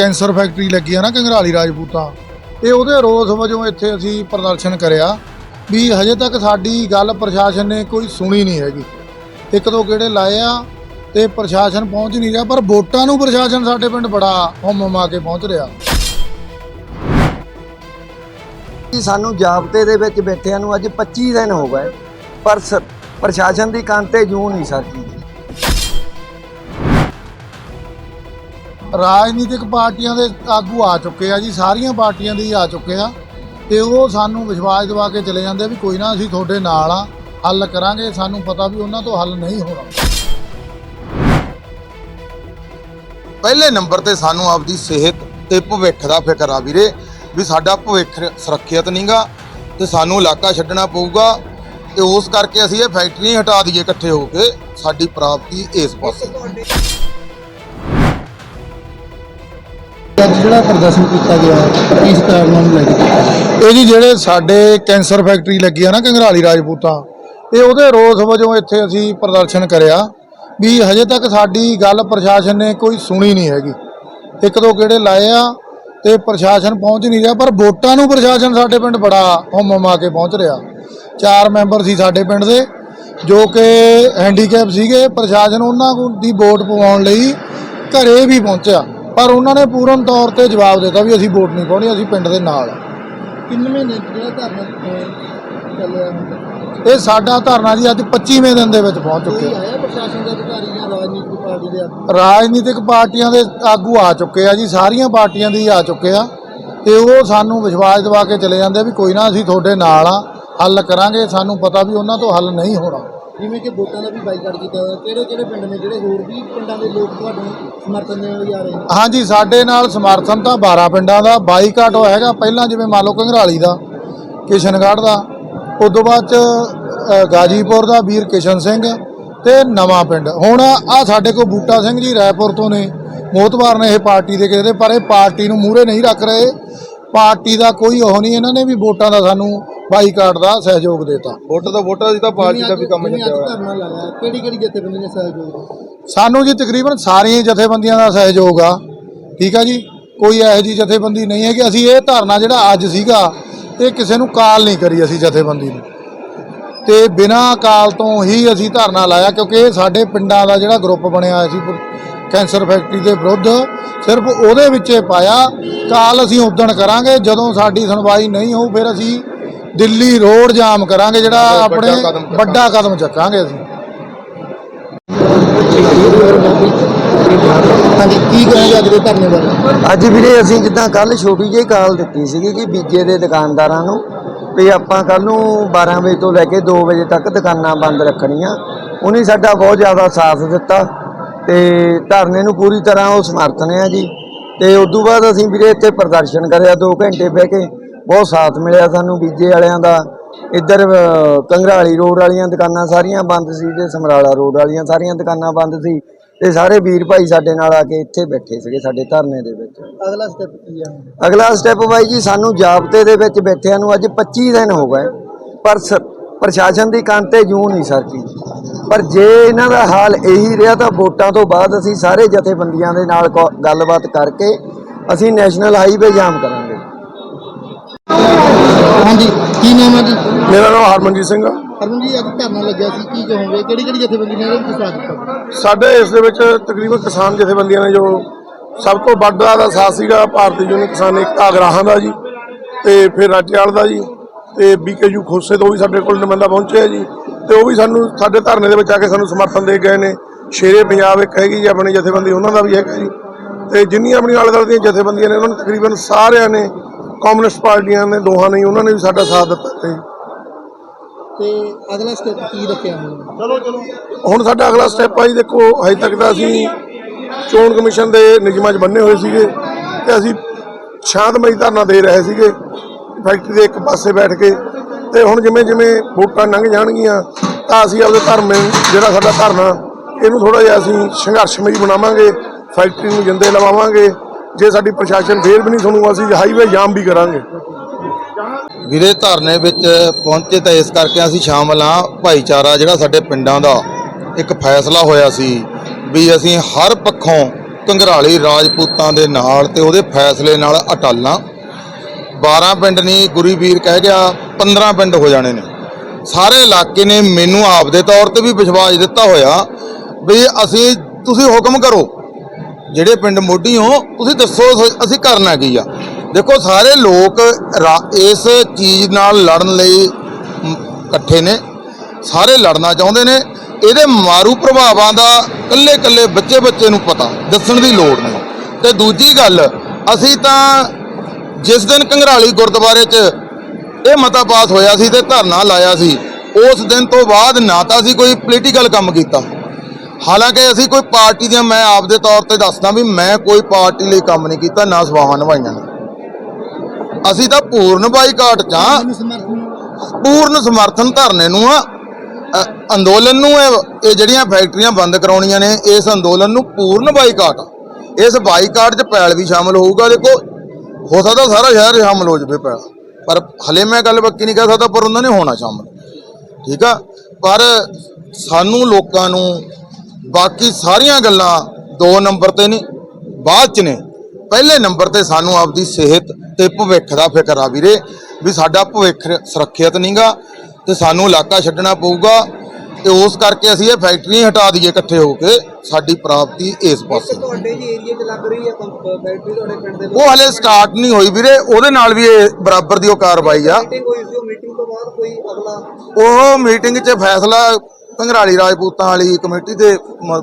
Cancer factory ਲੱਗੀ ਆ ਨਾ ਕੰਗਰਾਲੀ ਰਾਜਪੂਤਾਂ। ਇਹ ਉਹਦੇ ਰੋਸ ਵਜੋਂ ਇੱਥੇ ਅਸੀਂ ਪ੍ਰਦਰਸ਼ਨ ਕਰਿਆ ਵੀ ਹਜੇ ਤੱਕ ਸਾਡੀ ਗੱਲ ਪ੍ਰਸ਼ਾਸਨ ਨੇ ਕੋਈ ਸੁਣੀ ਨਹੀਂ ਹੈਗੀ। ਇੱਕ ਦੋ ਕਿਹੜੇ ਲਾਏ ਆ ਤੇ ਪ੍ਰਸ਼ਾਸਨ ਪਹੁੰਚ ਨਹੀਂ ਰਿਹਾ, ਪਰ ਵੋਟਾਂ ਨੂੰ ਪ੍ਰਸ਼ਾਸਨ ਸਾਡੇ ਪਿੰਡ ਬੜਾ ਹਮਮਾ ਕੇ ਪਹੁੰਚ ਰਿਹਾ। ਸਾਨੂੰ ਜਾਬਤੇ ਦੇ ਵਿੱਚ ਬੈਠਿਆਂ ਨੂੰ ਅੱਜ 25 ਦਿਨ ਹੋ ਗਏ, ਪਰ ਸ- ਪ੍ਰਸ਼ਾਸਨ ਦੀ ਕੰਨ ਤੇ ਜੂੰ ਨਹੀਂ ਸਰਕੀ ਰਾਜਨੀਤਿਕ ਪਾਰਟੀਆਂ ਦੇ ਆਗੂ ਆ ਚੁੱਕੇ ਆ ਜੀ, ਸਾਰੀਆਂ ਪਾਰਟੀਆਂ ਦੇ ਹੀ ਆ ਚੁੱਕੇ ਆ। ਤੇ ਉਹ ਸਾਨੂੰ ਵਿਸ਼ਵਾਸ ਦਿਵਾ ਕੇ ਚਲੇ ਜਾਂਦੇ ਵੀ ਕੋਈ ਨਾ ਅਸੀਂ ਤੁਹਾਡੇ ਨਾਲ ਆ, ਹੱਲ ਕਰਾਂਗੇ, ਸਾਨੂੰ ਪਤਾ ਵੀ ਉਹਨਾਂ ਤੋਂ ਹੱਲ ਨਹੀਂ ਹੋਣਾ। ਪਹਿਲੇ ਨੰਬਰ ਤੇ ਸਾਨੂੰ ਆਪਦੀ ਸਿਹਤ ਤੇ ਭਵਿੱਖ ਦਾ ਫਿਕਰ ਆ ਵੀਰੇ, ਵੀ ਸਾਡਾ ਭਵਿੱਖ ਸੁਰੱਖਿਅਤ ਨਹੀਂਗਾ ਤੇ ਸਾਨੂੰ ਇਲਾਕਾ ਛੱਡਣਾ ਪਊਗਾ ਤੇ ਉਸ ਕਰਕੇ ਅਸੀਂ ਇਹ ਫੈਕਟਰੀ ਹਟਾ ਦਈਏ ਇਕੱਠੇ ਹੋ ਕੇ, ਸਾਡੀ ਪ੍ਰਾਪਤੀ ਇਸ ਪਾਸੇ। ਜਿਹੜਾ ਪ੍ਰਦਰਸ਼ਨ ਕੀਤਾ ਗਿਆ, ਕਿਸ ਕਾਰਨਾਂ ਨੂੰ ਲੈ ਕੇ ਇਹ ਜੀ ਜਿਹੜੇ ਸਾਡੇ ਕੈਂਸਰ ਫੈਕਟਰੀ ਲੱਗੀ ਆ ਨਾ ਕੰਗਰਾਲੀ ਰਾਜਪੂਤਾਂ, ਇਹ ਉਹਦੇ ਰੋਸ ਵਜੋਂ ਇੱਥੇ ਅਸੀਂ ਪ੍ਰਦਰਸ਼ਨ ਕਰਿਆ ਵੀ ਹਜੇ ਤੱਕ ਸਾਡੀ ਗੱਲ ਪ੍ਰਸ਼ਾਸਨ ਨੇ ਕੋਈ ਸੁਣੀ ਨਹੀਂ ਹੈਗੀ। ਇੱਕ ਦੋ ਕਿਹੜੇ ਲਾਏ ਆ ਤੇ ਪ੍ਰਸ਼ਾਸਨ ਪਹੁੰਚ ਨਹੀਂ ਰਿਹਾ, ਪਰ ਵੋਟਾਂ ਨੂੰ ਪ੍ਰਸ਼ਾਸਨ ਸਾਡੇ ਪਿੰਡ ਬੜਾ ਹਮਮਾ ਕੇ ਪਹੁੰਚ ਰਿਹਾ। ਚਾਰ ਮੈਂਬਰ ਸੀ ਸਾਡੇ ਪਿੰਡ ਦੇ, ਜੋ ਕਿ ਹੈਂਡੀਕੈਪ ਸੀਗੇ, ਪ੍ਰਸ਼ਾਸਨ ਉਹਨਾਂ ਦੀ ਵੋਟ ਪਵਾਉਣ ਲਈ ਘਰੇ ਵੀ ਪਹੁੰਚਿਆ। ਪਰ ਉਹਨਾਂ ਨੇ ਪੂਰਨ ਤੌਰ ਤੇ ਜਵਾਬ ਦਿੱਤਾ ਵੀ ਅਸੀਂ ਵੋਟ ਨਹੀਂ ਪਾਉਣੀ ਅਸੀਂ ਪਿੰਡ ਦੇ ਨਾਲ ਆ ਕਿੰਨਵੇਂ ਨੇ ਜਿਹੜਾ ਧਰਨਾ ਅਹ, ਚੱਲਿਆ ਹੁਣ ਤੱਕ? ਇਹ ਸਾਡਾ ਧਰਨਾ ਜੀ ਅੱਜ 25ਵੇਂ ਦਿਨ ਦੇ ਵਿੱਚ ਪਹੁੰਚ ਕੋਈ ਚੁੱਕੇ ਆਇਆ ਪ੍ਰਸ਼ਾਸਨ ਦੇ ਅਧਿਕਾਰੀ ਜਾਂ ਰਾਜਨੀਤਿਕ ਪਾਰਟੀ ਦੇ ਆਗੂ? ਰਾਜਨੀਤਿਕ ਪਾਰਟੀਆਂ ਦੇ ਆਗੂ ਆ ਚੁੱਕੇ ਆ ਜੀ ਸਾਰੀਆਂ ਪਾਰਟੀਆਂ ਦੇ ਹੀ ਆ ਚੁੱਕੇ ਆ ਤੇ ਉਹ ਸਾਨੂੰ ਵਿਸ਼ਵਾਸ ਦਿਵਾ ਕੇ ਚਲੇ ਜਾਂਦੇ ਆ ਵੀ ਕੋਈ ਨਾ ਅਸੀਂ ਤੁਹਾਡੇ ਨਾਲ ਆ ਹੱਲ ਕਰਾਂਗੇ ਸਾਨੂੰ ਪਤਾ ਵੀ ਉਹਨਾਂ ਤੋਂ ਹੱਲ ਨਹੀਂ ਹੋਣਾ ਜਿਵੇਂ ਕਿ ਵੋਟਾਂ ਦਾ ਵੀ ਬਾਈਕਾਟ ਕੀਤਾ ਹੋਇਆ। ਕਿਹੜੇ ਕਿਹੜੇ ਪਿੰਡ ਨੇ? ਜਿਹੜੇ ਹੋਰ ਵੀ ਪਿੰਡਾਂ ਦੇ ਲੋਕ ਤੁਹਾਨੂੰ ਸਮਰਥਨ ਦੇਣ ਲਈ ਆ ਰਹੇ ਨੇ? ਹਾਂਜੀ, ਸਾਡੇ ਨਾਲ ਸਮਰਥਨ ਤਾਂ 12 ਪਿੰਡਾਂ ਦਾ। ਬਾਈਕਾਟ ਹੋਇਆ ਹੈਗਾ। ਪਹਿਲਾਂ ਜਿਵੇਂ ਮੰਨ ਲਓ ਘੰਗਰਾਲੀ ਦਾ, ਕਿਸ਼ਨਗੜ੍ਹ ਦਾ ਉਸ ਤੋਂ ਬਾਅਦ ਚ ਗਾਜੀਪੁਰ ਦਾ, ਵੀਰ ਕਿਸ਼ਨ ਸਿੰਘ ਤੇ ਨਵਾਂ ਪਿੰਡ। ਹੁਣ ਆ ਸਾਡੇ ਕੋਲ ਬੂਟਾ ਸਿੰਘ ਜੀ ਰਾਏਪੁਰ ਤੋਂ ਨੇ। ਮੋਤਬਾਰ ਨੇ ਇਹ ਪਾਰਟੀ ਦੇ ਕਹਿੰਦੇ ਪਰ ਇਹ ਪਾਰਟੀ ਨੂੰ ਮੂਹਰੇ ਨਹੀਂ ਰੱਖ ਰਹੇ। ਪਾਰਟੀ ਦਾ ਕੋਈ ਉਹ ਨਹੀਂ। ਇਹਨਾਂ ਨੇ ਵੀ ਵੋਟਾਂ ਦਾ ਸਾਨੂੰ ਬਾਈਕਾਟ ਦਾ ਸਹਿਯੋਗ ਦਿੱਤਾ। ਵੋਟਾਂ ਦਾ ਵੋਟਾਂ ਦੀ ਤਾਂ ਅੱਜ- ਜਿਵੇਂ ਅੱਜ ਧਰਨਾ ਲਾਇਆ ਕਿਹੜੀ ਕਿਹੜੀ ਜਥੇਬੰਦੀ ਨੇ ਸਹਿਯੋਗ ਸਾਨੂੰ ਜੀ ਤਕਰੀਬਨ ਸਾਰੀਆਂ ਜਥੇਬੰਦੀਆਂ ਦਾ ਸਹਿਯੋਗ ਆ। ਠੀਕ ਆ ਜੀ? ਕੋਈ ਇਹੋ ਜੀ ਜਥੇਬੰਦੀ ਨਹੀਂ ਹੈ ਕਿ ਅਸੀਂ ਇਹ ਧਰਨਾ ਜਿਹੜਾ ਅੱਜ ਸੀਗਾ ਇਹ ਕਿਸੇ ਨੂੰ ਕਾਲ ਨਹੀਂ ਕਰੀ ਅਸੀਂ ਜਥੇਬੰਦੀ ਨੂੰ। ਤੇ ਬਿਨਾਂ ਕਾਲ ਤੋਂ ਹੀ ਅਸੀਂ ਧਰਨਾ ਲਾਇਆ ਕਿਉਂਕਿ ਇਹ ਸਾਡੇ ਪਿੰਡਾਂ ਦਾ ਜਿਹੜਾ ਗਰੁੱਪ ਬਣਿਆ ਹੋਇਆ ਸੀ ਕੈਂਸਰ ਫੈਕਟਰੀ ਦੇ ਵਿਰੁੱਧ ਸਿਰਫ ਉਹਦੇ ਵਿੱਚੇ ਪਾਇਆ ਕਾਲ ਅਸੀਂ ਉਦਣ ਕਰਾਂਗੇ। ਜਦੋਂ ਸਾਡੀ ਸੁਣਵਾਈ ਨਹੀਂ ਹੋਊ ਫਿਰ ਅਸੀਂ ਦਿੱਲੀ ਰੋਡ ਜਾਮ ਕਰਾਂਗੇ ਜਿਹੜਾ ਆਪਣੇ। ਵੱਡਾ ਕਦਮ ਚੱਕਾਂਗੇ ਅਸੀਂ। ਹਾਂਜੀ ਕੀ ਕਹਾਂਗੇ ਅੱਜ ਦੇ ਧਰਨੇ ਬਾਰੇ? ਅੱਜ ਵੀਰੇ ਅਸੀਂ ਜਿੱਦਾਂ ਕੱਲ ਛੋਟੀ ਜਿਹੀ ਕਾਲ ਦਿੱਤੀ ਸੀਗੀ ਕਿ ਬੀਜੇ ਦੇ ਦੁਕਾਨਦਾਰਾਂ ਨੂੰ ਵੀ ਆਪਾਂ ਕੱਲ ਨੂੰ 12 ਵਜੇ ਤੋਂ ਲੈ ਕੇ 2 ਵਜੇ ਤੱਕ ਦੁਕਾਨਾਂ ਬੰਦ ਰੱਖਣੀਆਂ। ਉਹਨੇ ਸਾਡਾ ਬਹੁਤ ਜ਼ਿਆਦਾ ਸਾਥ ਦਿੱਤਾ ਤੇ ਧਰਨੇ ਨੂੰ ਪੂਰੀ ਤਰ੍ਹਾਂ ਉਹ ਸਮਰਥਨ ਆ ਜੀ। ਤੇ ਉਸ ਤੋਂ ਬਾਅਦ ਅਸੀਂ ਵੀਰੇ ਇੱਥੇ ਪ੍ਰਦਰਸ਼ਨ ਕਰਿਆ 2 ਘੰਟੇ ਬਹਿ ਕੇ। ਬਹੁਤ ਸਾਥ ਮਿਲਿਆ ਸਾਨੂੰ ਬੀਜੇ ਵਾਲਿਆਂ ਦਾ। ਇੱਧਰ ਕੰਗਰਾਲੀ ਰੋਡ ਵਾਲੀਆਂ ਦੁਕਾਨਾਂ ਸਾਰੀਆਂ ਬੰਦ ਸੀ ਤੇ ਸਮਰਾਲਾ ਰੋਡ ਵਾਲੀਆਂ ਸਾਰੀਆਂ ਦੁਕਾਨਾਂ ਬੰਦ ਸੀ ਤੇ ਸਾਰੇ ਵੀਰ ਭਾਈ ਸਾਡੇ ਨਾਲ ਆ ਕੇ ਇੱਥੇ ਬੈਠੇ ਸੀਗੇ ਸਾਡੇ ਧਰਨੇ ਦੇ ਵਿੱਚ। ਅਗਲਾ ਸਟੈਪ ਕੀ ਹੈ ਅਗਲਾ ਸਟੈਪ ਬਾਈ ਜੀ ਸਾਨੂੰ ਜਾਬਤੇ ਦੇ ਵਿੱਚ ਬੈਠਿਆਂ ਨੂੰ ਅੱਜ 25 ਦਿਨ ਹੋ ਗਏ। ਪਰ ਪ੍ਰਸ਼ਾਸਨ ਦੀ ਕੰਨ ਤੇ ਜੂੰ ਨਹੀਂ ਸਰਕੀ। ਪਰ ਜੇ ਇਹਨਾਂ ਦਾ ਹਾਲ ਇਹੀ ਰਿਹਾ ਤਾਂ ਵੋਟਾਂ ਤੋਂ ਬਾਅਦ ਅਸੀਂ ਸਾਰੇ ਜਥੇਬੰਦੀਆਂ ਦੇ ਨਾਲ ਗੱਲਬਾਤ ਕਰਕੇ ਅਸੀਂ ਨੈਸ਼ਨਲ ਹਾਈਵੇ ਜਾਮ ਕਰਾਂਗੇ। ਹਾਂਜੀ ਕੀ ਨਾਮ ਹੈ ਜੀ? ਮੇਰਾ ਨਾਮ ਹਰਮਨਜੀਤ ਸਿੰਘ ਆ। ਜੀ ਅੱਜ ਧਰਨਾ ਲੱਗਿਆ ਸੀ ਕੀ ਕਹੋਗੇ? ਕਿਹੜੀ ਕਿਹੜੀ ਜਥੇਬੰਦੀ ਨੇ ਇਹਦੇ ਵਿੱਚ ਸਾਥ ਦਿੱਤਾ? ਸਾਡੇ ਇਸ ਦੇ ਵਿੱਚ ਤਕਰੀਬਨ ਕਿਸਾਨ ਜਥੇਬੰਦੀਆਂ ਨੇ ਜੋ ਸਭ ਤੋਂ ਵੱਡਾ ਦਾ ਸਾਥ ਸੀਗਾ ਭਾਰਤੀ ਯੂਨੀਅਨ ਕਿਸਾਨ ਏਕਤਾ ਅਗਰਾਹਾਂ ਦਾ ਜੀ ਤੇ ਫਿਰ ਰਾਜੇਵਾਲ ਦਾ ਜੀ ਤੇ ਬੀਕੇਯੂ ਖੋਸੇ ਤੋਂ ਵੀ ਸਾਡੇ ਕੋਲ ਨੁਮਾਇੰਦਾ ਪਹੁੰਚਿਆ ਜੀ ਤੇ ਉਹ ਵੀ ਸਾਨੂੰ ਸਾਡੇ ਧਰਨੇ ਦੇ ਵਿੱਚ ਆ ਕੇ ਸਾਨੂੰ ਸਮਰਥਨ ਦੇ ਗਏ ਨੇ। ਸ਼ੇਰੇ ਪੰਜਾਬ ਇੱਕ ਹੈਗੀ ਜੀ ਆਪਣੀ ਜਥੇਬੰਦੀ ਉਹਨਾਂ ਦਾ ਵੀ ਹੈਗਾ ਜੀ। ਤੇ ਜਿੰਨੀਆਂ ਆਪਣੀ ਆਲੇ ਦੁਆਲੇ ਦੀਆਂ ਜਥੇਬੰਦੀਆਂ ਨੇ ਉਹਨਾਂ ਨੂੰ ਤਕਰੀਬਨ ਸਾਰਿਆਂ ਨੇ ਕਮਿਊਨਿਸਟ ਪਾਰਟੀਆਂ ਨੇ ਦੋਹਾਂ ਨੇ ਉਹਨਾਂ ਨੇ ਵੀ ਸਾਡਾ ਸਾਥ ਦਿੱਤਾ ਤੇ। ਤੇ ਅਗਲਾ ਸਟੈਪ ਕੀ ਰੱਖਿਆ ਹੁਣ? ਹੁਣ ਸਾਡਾ ਅਗਲਾ ਸਟੈਪ ਆ ਜੀ ਦੇਖੋ ਹਜੇ ਤੱਕ ਤਾਂ ਅਸੀਂ ਚੋਣ ਕਮਿਸ਼ਨ ਦੇ ਨਿਯਮਾਂ 'ਚ ਬੰਨੇ ਹੋਏ ਸੀਗੇ ਤੇ ਅਸੀਂ ਸ਼ਾਂਤਮਈ ਧਰਨਾ ਦੇ ਰਹੇ ਸੀਗੇ ਫੈਕਟਰੀ ਦੇ ਇੱਕ ਪਾਸੇ ਬੈਠ ਕੇ। ਤੇ ਹੁਣ ਜਿਵੇਂ ਜਿਵੇਂ ਵੋਟਾਂ ਲੰਘ ਜਾਣਗੀਆਂ ਤਾਂ ਅਸੀਂ ਆਪਦੇ ਧਰਮ ਜਿਹੜਾ ਸਾਡਾ ਧਰਨਾ ਇਹਨੂੰ ਥੋੜਾ ਜਿਹਾ ਅਸੀਂ ਸੰਘਰਸ਼ਮਈ ਬਣਾਵਾਂਗੇ ਫੈਕਟਰੀ ਨੂੰ ਜਿੰਦੇ ਲਵਾਵਾਂਗੇ। ਜੇ ਸਾਡੀ ਪ੍ਰਸ਼ਾਸਨ ਫੇਰ ਵੀ ਨਹੀਂ ਸੁਣੂਗਾ, ਅਸੀਂ ਹਾਈਵੇ ਜਾਮ ਵੀ ਕਰਾਂਗੇ। ਵੀਰੇ, ਧਰਨੇ ਵਿੱਚ ਪਹੁੰਚੇ ਤਾਂ ਇਸ ਕਰਕੇ ਅਸੀਂ ਸ਼ਾਮਲ ਹਾਂ। ਭਾਈਚਾਰਾ ਜਿਹੜਾ ਸਾਡੇ ਪਿੰਡਾਂ ਦਾ, ਇੱਕ ਫੈਸਲਾ ਹੋਇਆ ਸੀ ਵੀ ਅਸੀਂ ਹਰ ਪੱਖੋਂ ਕੰਘਰਾਲੀ ਰਾਜਪੂਤਾਂ ਦੇ ਨਾਲ ਤੇ ਉਹਦੇ ਫੈਸਲੇ ਨਾਲ ਅਟਲ ਹਾਂ। 12 ਪਿੰਡ ਨਹੀਂ ਗੁਰੀ ਵੀਰ ਕਹਿ ਗਿਆ 15 ਪਿੰਡ ਹੋ ਜਾਣੇ ਨੇ। ਸਾਰੇ ਇਲਾਕੇ ਨੇ ਮੈਨੂੰ ਆਪਦੇ ਤੌਰ ਤੇ ਵੀ ਵਿਸ਼ਵਾਸ ਦਿੱਤਾ ਹੋਇਆ ਵੀ ਅਸੀਂ, ਤੁਸੀਂ ਹੁਕਮ ਕਰੋ ਜਿਹੜੇ ਪਿੰਡ ਮੋਢੀ ਹੋ, ਤੁਸੀਂ ਦੱਸੋ ਸ- ਅਸੀਂ ਕਰਨਾ ਕੀ ਆ? ਦੇਖੋ, ਸਾਰੇ ਲੋਕ ਰਾ- ਇਸ ਚੀਜ਼ ਨਾਲ ਲੜਨ ਲਈ ਇਕੱਠੇ ਨੇ। ਸਾਰੇ ਲੜਨਾ ਚਾਹੁੰਦੇ ਨੇ। ਇਹਦੇ ਮਾਰੂ ਪ੍ਰਭਾਵਾਂ ਦਾ ਕੱਲੇ ਕੱਲੇ ਬੱਚੇ ਬੱਚੇ ਨੂੰ ਪਤਾ, ਦੱਸਣ ਦੀ ਲੋੜ ਨਹੀਂ। ਤੇ ਦੂਜੀ ਗੱਲ, ਅਸੀਂ ਤਾਂ ਜਿਸ ਦਿਨ ਕੰਘਰਾਲੀ ਗੁਰਦੁਆਰੇ 'ਚ ਇਹ ਮਤਾ ਪਾਸ ਹੋਇਆ ਸੀ ਤੇ ਧਰਨਾ ਲਾਇਆ ਸੀ, ਉਸ ਦਿਨ ਤੋਂ ਬਾਅਦ ਨਾ ਤਾਂ ਅਸੀਂ ਕੋਈ ਪੋਲੀਟੀਕਲ ਕੰਮ ਕੀਤਾ। ਹਾਲਾਂਕਿ ਅਸੀਂ ਕੋਈ ਪਾਰਟੀ ਦੀਆਂ ਮੈਂ ਆਪਦੇ ਤੌਰ ਤੇ ਦੱਸਦਾ ਵੀ ਮੈਂ ਕੋਈ ਪਾਰਟੀ ਲਈ ਕੰਮ ਨਹੀਂ ਕੀਤਾ ਨਾ ਸਵਾਵਾਂ ਨਿਭਾਈਆਂ ਨੇ। ਅਸੀਂ ਤਾਂ ਪੂਰਨ ਬਾਈਕਾਟ ਚ ਹਾਂ। ਪੂਰਨ ਸਮਰਥਨ ਧਰਨੇ ਨੂੰ ਆ। ਅੰਦੋਲਨ ਨੂੰ ਇਹ ਜਿਹੜੀਆਂ ਫੈਕਟਰੀਆਂ ਬੰਦ ਕਰਾਉਣੀਆਂ ਨੇ ਇਸ ਅੰਦੋਲਨ ਨੂੰ ਪੂਰਨ ਬਾਈਕਾਟ। ਇਸ ਬਾਈਕਾਟ 'ਚ ਪੈਲ ਵੀ ਸ਼ਾਮਲ ਹੋਊਗਾ ਦੇਖੋ ਹੋ ਸਕਦਾ ਸਾਰਾ ਸ਼ਹਿਰ ਸ਼ਾਮਲ ਹੋ ਜਾਵੇ ਪੈਲ। ਪਰ ਹਲੇ ਮੈਂ ਗੱਲ ਬੱਕੀ ਨਹੀਂ ਕਹਿ ਸਕਦਾ ਪਰ ਉਹਨਾਂ ਨੇ ਹੋਣਾ ਸ਼ਾਮਲ। ਠੀਕ ਆ? ਪਰ ਸਾਨੂੰ ਲੋਕਾਂ ਨੂੰ ਬਾਕੀ ਸਾਰੀਆਂ ਗੱਲਾਂ ਦੋ ਨੰਬਰ ਤੇ ਨੇ ਬਾਅਦ ਚ ਨੇ। ਪਹਿਲੇ ਨੰਬਰ ਤੇ ਸਾਨੂੰ ਆਪਦੀ ਸਿਹਤ ਤੇ ਭਵਿੱਖ ਦਾ ਫਿਕਰ ਆ ਵੀਰੇ ਵੀ ਸਾਡਾ ਭਵਿੱਖ ਸੁਰੱਖਿਅਤ ਨਹੀਂਗਾ ਤੇ ਸਾਨੂੰ ਇਲਾਕਾ ਛੱਡਣਾ ਪਊਗਾ ਤੇ ਉਸ ਕਰਕੇ ਅਸੀਂ ਇਹ ਫੈਕਟਰੀ ਹਟਾ ਦਈਏ ਇਕੱਠੇ ਹੋ ਕੇ ਸਾਡੀ ਪ੍ਰਾਪਤੀ ਇਸ ਪਾਸੇ। ਤੁਹਾਡੇ ਜੀ ਏਰੀਆ 'ਚ ਲੱਗ ਰਹੀ ਹੈ ਫੈਕਟਰੀ ਤੁਹਾਡੇ ਪਿੰਡ ਦੇ ਉਹ ਹਲੇ ਸਟਾਰਟ ਨਹੀਂ ਹੋਈ ਵੀਰੇ ਉਹਦੇ ਨਾਲ ਵੀ ਇਹ ਬਰਾਬਰ ਦੀ ਉਹ ਕਾਰਵਾਈ ਆ। ਮੀਟਿੰਗ ਹੋਈ ਸੀ ਉਹ ਮੀਟਿੰਗ ਤੋਂ ਬਾਅਦ ਕੋਈ ਅਗਲਾ? ਉਹ ਮੀਟਿੰਗ 'ਚ ਫੈਸਲਾ ਘੰਗਰਾਲੀ ਰਾਜਪੂਤਾਂ ਵਾਲੀ ਕਮੇਟੀ ਦੇ ਮ- ਮ-